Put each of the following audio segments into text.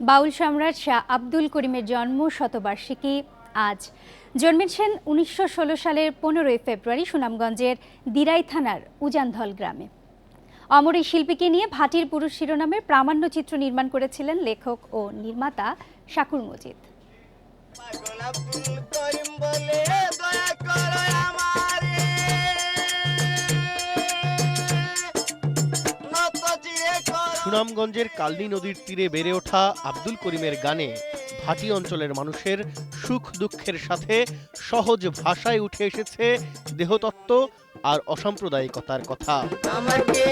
বাউল সম্রাট শাহ আব্দুল করিমের জন্ম শতবার্ষিকী আজ। জন্মেছেন উনিশশো ষোলো সালের পনেরোই ফেব্রুয়ারি সুনামগঞ্জের দিরাই থানার উজানধল গ্রামে। অমর এই শিল্পীকে নিয়ে ভাটির পুরুষ শিরোনামের প্রামাণ্যচিত্র নির্মাণ করেছিলেন লেখক ও নির্মাতা শাকুর মজিদ। সুনামগঞ্জের কালনী নদীর তীরে বেড়ে ওঠা আব্দুল করিমের গানে ভাটি অঞ্চলের মানুষের সুখ দুঃখের সাথে সহজ ভাষায় উঠে এসেছে দেহতত্ত্ব আর অসাম্প্রদায়িকতার কথা। আমাকে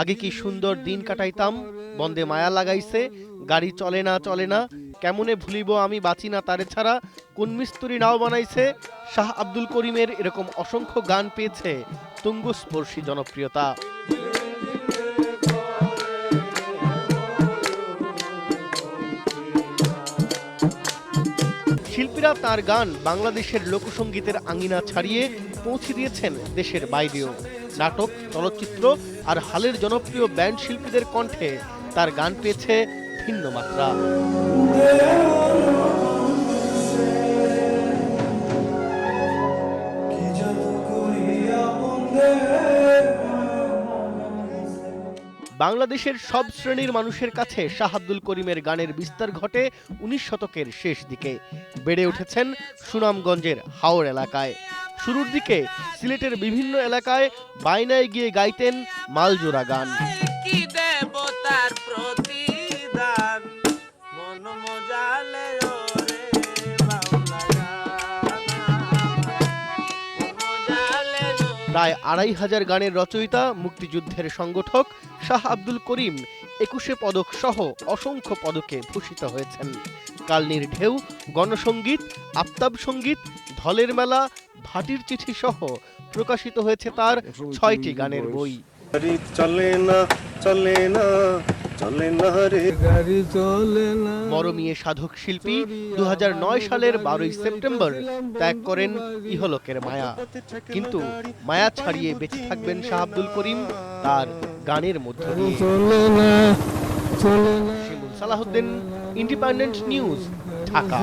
আগে কি সুন্দর দিন কাটাইতাম? বন্দে মায়া লাগাইছে, গাড়ি চলে না চলে না, কেমনে ভুলিব আমি, বাঁচি না তারে ছাড়া? কোন মিস্তুরি নাও বানাইছে? শাহ আব্দুল করিমের এরকম অসংখ্য গান পেয়েছে, তুঙ্গস্পর্শী জনপ্রিয়তা। শিল্পীরা তার গান বাংলাদেশের লোকসঙ্গীতের আঙিনা ছাড়িয়ে পৌঁছে দিয়েছেন দেশের বাইরেও। নাটক চলচ্চিত্র আর হালের জনপ্রিয় ব্যান্ড শিল্পীদের কণ্ঠে তার গান পেয়েছে ভিন্ন মাত্রা। বাংলাদেশের সব শ্রেণির মানুষের কাছে শাহ আব্দুল করিমের গানের বিস্তার ঘটে উনিশ শতকের শেষ দিকে। বেড়ে উঠেছেন সুনামগঞ্জের হাওর এলাকায়। শুরুর দিকে সিলেটের বিভিন্ন এলাকায় বাইনায় গিয়ে গাইতেন মালজোড়া গান। প্রায় আড়াই হাজার গানের রচয়িতা, মুক্তিযুদ্ধের সংগঠক শাহ আব্দুল করিম একুশে পদক সহ অসংখ্য পদকে ভূষিত হয়েছেন। কালনির ঢেউ গণসঙ্গীত আফতাব সংগীত ধলের মেলা, ভাটির চিঠি সহ প্রকাশিত হয়েছে তার ছয়টি গানের বই। চলে না চলে না চলে না রে। গাড়ি চলে না। মরমিয়ে সাধক শিল্পী দুহাজার নয় সালের বারোই সেপ্টেম্বর ত্যাগ করেন ইহলোকের মায়া। কিন্তু মায়া ছাড়িয়ে বেঁচে থাকবেন শাহ আব্দুল করিম তার গানের মধ্য দিয়ে। চলে না চলে না। Shimul Salahuddin independent news Dhaka.